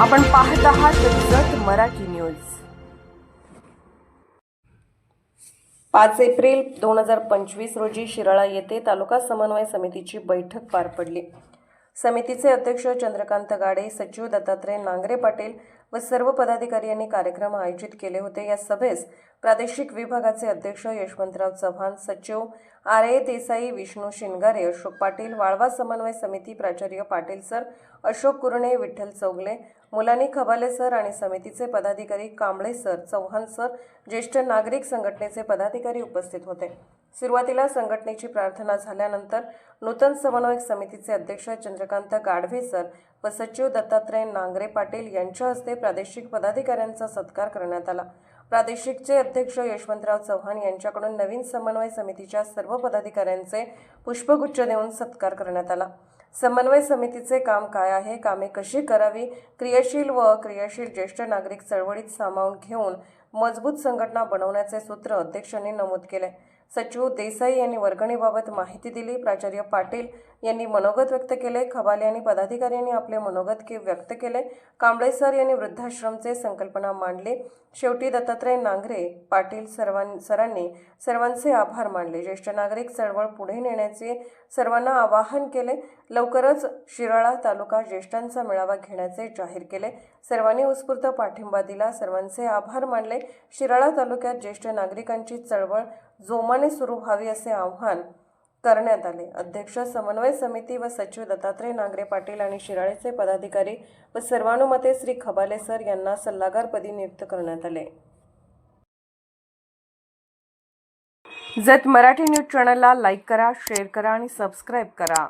आपण पाहत आहात जत मराठी न्यूज. पाच एप्रिल दोन हजार पंचवीस रोजी शिराळा येथे तालुका समन्वय समितीची बैठक पार पडली. समितीचे अध्यक्ष चंद्रकांत गाडे सचिव दत्तात्रय नांगरे पाटील व सर्व पदाधिकारी यांनी कार्यक्रम आयोजित केले होते. या सभेस प्रादेशिक विभागाचे अध्यक्ष यशवंतराव चव्हाण सचिव आर. ए. देसाई विष्णू शिनगारे अशोक पाटील वाळवा समन्वय समिती प्राचार्य पाटील सर अशोक कुरणे विठ्ठल चौगले मुलानी खबाले सर आणि समितीचे पदाधिकारी कांबळे सर चव्हाण सर ज्येष्ठ नागरिक संघटनेचे पदाधिकारी उपस्थित होते. सुरुवातीला संघटनेची प्रार्थना झाल्यानंतर नूतन समन्वयक समितीचे अध्यक्ष चंद्रकांत गाढवे सर व सचिव दत्तात्रय नांगरे पाटील यांच्या हस्ते प्रादेशिक पदाधिकाऱ्यांचा सत्कार करण्यात आला. प्रादेशिकचे अध्यक्ष यशवंतराव चव्हाण यांच्याकडून नवीन समन्वय समितीच्या सर्व पदाधिकाऱ्यांचे पुष्पगुच्छ देऊन सत्कार करण्यात आला. समन्वय समितीचे काम काय आहे? कामे कशी करावी? क्रियाशील व अक्रियाशील ज्येष्ठ नागरिक चळवळीत सामावून घेऊन मजबूत संघटना बनवण्याचे सूत्र अध्यक्षांनी नमूद केले. सचिव देसाई यांनी वर्गणीबाबत माहिती दिली. प्राचार्य पाटील यांनी मनोगत व्यक्त केले. खबाले आणि पदाधिकाऱ्यांनी आपले मनोगत के व्यक्त केले. कांबळे सर यांनी वृद्धाश्रमचे संकल्पना मांडली. शेवटी दत्तात्रय नांगरे पाटील सर्वां सरांनी सर्वांचे आभार मानले. ज्येष्ठ नागरिक चळवळ पुढे नेण्याचे सर्वांना आवाहन केले. लवकरच शिराळा तालुका ज्येष्ठांचा मेळावा घेण्याचे जाहीर केले. सर्वांनी उत्स्फूर्त पाठिंबा दिला. सर्वांचे आभार मानले. शिराळा तालुक्यात ज्येष्ठ नागरिकांची चळवळ जोमाने सुरू व्हावी असे आवाहन करण्यात आले. अध्यक्ष समन्वय समिती व सचिव दत्तात्रय नांगरे पाटील आणि शिराळेचे पदाधिकारी व सर्वानुमते श्री खबाले सर यांना सल्लागारपदी नियुक्त करण्यात आले. जत मराठी न्यूज चॅनलला लाईक करा शेअर करा आणि सबस्क्राईब करा.